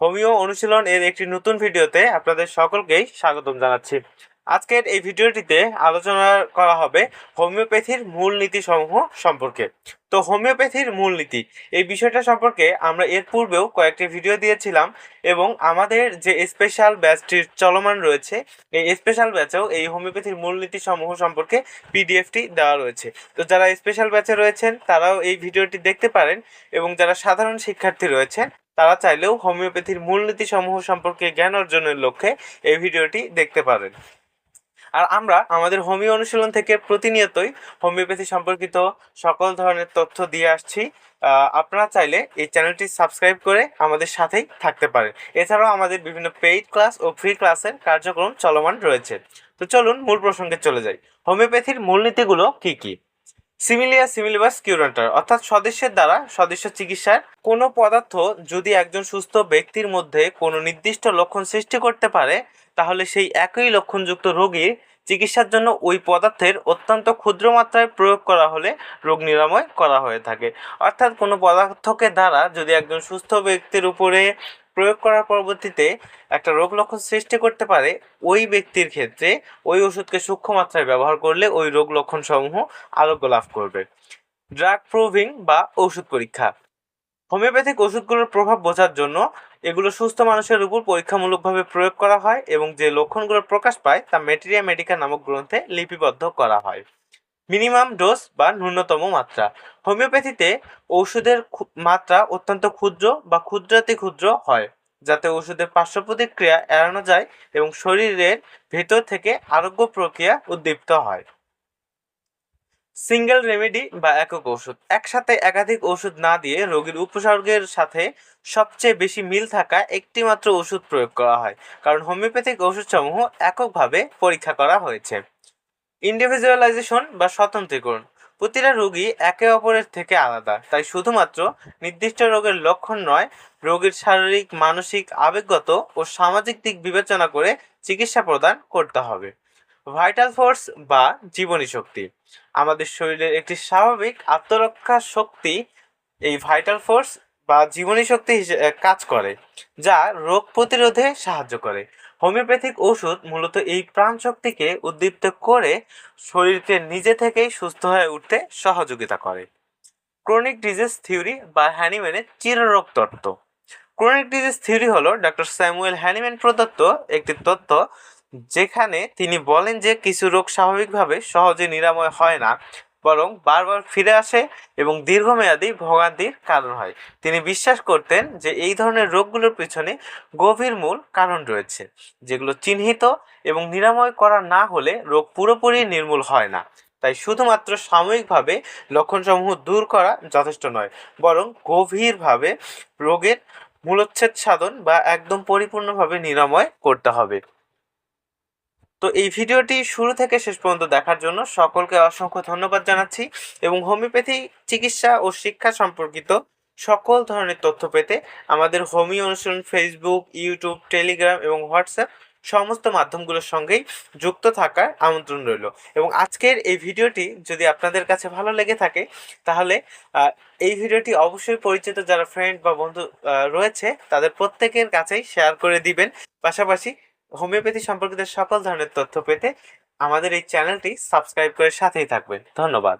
Homeo অনুশীলন এর একটি নতুন ভিডিওতে আপনাদের সকলকেই স্বাগতম জানাচ্ছি। আজকের এই ভিডিওটিতে আলোচনা করা হবে হোমিওপ্যাথির মূলনীতি সমূহ সম্পর্কে। তো হোমিওপ্যাথির মূলনীতি এই বিষয়টা সম্পর্কে আমরা এর পূর্বেও কয়েকটি ভিডিও দিয়েছিলাম এবং আমাদের যে স্পেশাল ব্যাচটির চলমান রয়েছে, এই স্পেশাল ব্যাচেও এই হোমিওপ্যাথির মূলনীতি সমূহ সম্পর্কে পিডিএফটি দেওয়া রয়েছে। তো যারা স্পেশাল ব্যাচে রয়েছেন, তারাও এই ভিডিওটি দেখতে পারেন এবং যারা সাধারণ শিক্ষার্থী রয়েছেন তারা চাইলেও হোমিওপ্যাথির মূলনীতি সমূহ সম্পর্কে জ্ঞান অর্জনের লক্ষ্যে এই ভিডিওটি দেখতে পারেন। আর আমরা আমাদের হোমিও অনুশীলন থেকে প্রতিনিয়তই হোমিওপ্যাথি সম্পর্কিত সকল ধরনের তথ্য দিয়ে আসছি। আপনারা চাইলে এই চ্যানেলটি সাবস্ক্রাইব করে আমাদের সাথেই থাকতে পারেন। এছাড়াও আমাদের বিভিন্ন পেইড ক্লাস ও ফ্রি ক্লাসের কার্যক্রম চলমান রয়েছে। তো চলুন মূল প্রসঙ্গে চলে যাই। হোমিওপ্যাথির মূলনীতিগুলো কি কি? সিমিলিয়া সিমিলিবাস কিউরেন্টার অর্থাৎ সদস্যের দ্বারা সদস্য চিকিৎসার কোনো পদার্থ যদি একজন সুস্থ ব্যক্তির মধ্যে কোনো নির্দিষ্ট লক্ষণ সৃষ্টি করতে পারে, তাহলে সেই একই লক্ষণযুক্ত রোগীর চিকিৎসার জন্য ওই পদার্থের অত্যন্ত ক্ষুদ্র মাত্রায় প্রয়োগ করা হলে রোগ নিরাময় করা হয়ে থাকে। অর্থাৎ কোনো পদার্থকে দ্বারা যদি একজন সুস্থ ব্যক্তির উপরে প্রয়োগ করার পরবর্তীতে একটা রোগ লক্ষণ সৃষ্টি করতে পারে ওই ব্যক্তির ক্ষেত্রে ওই ওষুধকে সূক্ষ্ম মাত্রায় ব্যবহার করলে ওই রোগ লক্ষণ সমূহ আরোগ্য লাভ করবে। ড্রাগ প্রুভিং বা ওষুধ পরীক্ষা। হোমিওপ্যাথিক ওষুধগুলোর প্রভাব বোঝার জন্য এগুলো সুস্থ মানুষের উপর পরীক্ষামূলকভাবে প্রয়োগ করা হয় এবং যে লক্ষণগুলো প্রকাশ পায় তা মেটেরিয়া মেডিকা নামক গ্রন্থে লিপিবদ্ধ করা হয়। মিনিমাম ডোজ বা ন্যূনতম মাত্রা। হোমিওপ্যাথিতে ঔষধের মাত্রা অত্যন্ত ক্ষুদ্র বা ক্ষুদ্রাতি ক্ষুদ্র হয়, যাতে ওষুধের পার্শ্ব প্রতিক্রিয়া এড়ানো যায় এবং শরীরের ভেতর থেকে আরোগ্য প্রক্রিয়া উদ্দীপ্ত হয়। সিঙ্গেল রেমেডি বা একক ওষুধ একসাথে একাধিক ওষুধ না দিয়ে রোগীর উপসর্গের সাথে সবচেয়ে বেশি মিল থাকা একটি মাত্র ওষুধ প্রয়োগ করা হয়, কারণ হোমিওপ্যাথিক ওষুধসমূহ এককভাবে পরীক্ষা করা হয়েছে। ইন্ডিভিজুয়ালাইজেশন বা স্বতন্ত্রীকরণ। প্রতিটা রোগী একে অপরের থেকে আলাদা। তাই শুধুমাত্র নির্দিষ্ট রোগের লক্ষণ নয়, রোগীর শারীরিক, মানসিক আবেগগত ও সামাজিক দিক বিবেচনা করে চিকিৎসা প্রদান করতে হবে। ভাইটাল ফোর্স বা জীবনী শক্তি। আমাদের শরীরের একটি স্বাভাবিক আত্মরক্ষা শক্তি এই ভাইটাল ফোর্স বা জীবনী শক্তি কাজ করে, যা রোগ প্রতিরোধে সাহায্য করে। হোমিওপ্যাথিক ওষুধ মূলত এই প্রাণ শক্তিকে উদ্দীপ্ত করে শরীরকে নিজে থেকেই সুস্থ হয়ে উঠতে সহযোগিতা করে। ক্রনিক ডিজিজ থিওরি বা হ্যানিম্যানের চিররোগ তত্ত্ব। ক্রনিক ডিজিজ থিওরি হলো ডক্টর স্যামুয়েল হ্যানিম্যান প্রদত্ত একটি তত্ত্ব, যেখানে তিনি বলেন যে কিছু রোগ স্বাভাবিকভাবে সহজে নিরাময় হয় না বরং বারবার ফিরে আসে এবং দীর্ঘমেয়াদী ভোগান্তির কারণ হয়। তিনি বিশ্বাস করতেন যে এই ধরনের রোগগুলোর পিছনে গভীর মূল কারণ রয়েছে, যেগুলো চিহ্নিত এবং নিরাময় করা না হলে রোগ পুরোপুরি নির্মূল হয় না। তাই শুধুমাত্র সাময়িকভাবে লক্ষণসমূহ দূর করা যথেষ্ট নয়, বরং গভীরভাবে রোগের মূলোচ্ছেদ সাধন বা একদম পরিপূর্ণভাবে নিরাময় করতে হবে। তো এই ভিডিওটি শুরু থেকে শেষ পর্যন্ত দেখার জন্য সকলকে অসংখ্য ধন্যবাদ জানাচ্ছি এবং হোমিওপ্যাথি চিকিৎসা ও শিক্ষা সম্পর্কিত সকল ধরনের তথ্য পেতে আমাদের হোমিও অনুশীলন ফেসবুক, ইউটিউব, টেলিগ্রাম এবং হোয়াটসঅ্যাপ সমস্ত মাধ্যমগুলোর সঙ্গেই যুক্ত থাকার আমন্ত্রণ রইল। এবং আজকের এই ভিডিওটি যদি আপনাদের কাছে ভালো লেগে থাকে, তাহলে এই ভিডিওটি অবশ্যই পরিচিত যারা ফ্রেন্ড বা বন্ধু রয়েছে, তাদের প্রত্যেকের কাছেই শেয়ার করে দিবেন। পাশাপাশি হোমিওপ্যাথি সম্পর্কিত সকল ধরনের তথ্য পেতে আমাদের এই চ্যানেলটি সাবস্ক্রাইব করে সাথেই থাকবেন। ধন্যবাদ।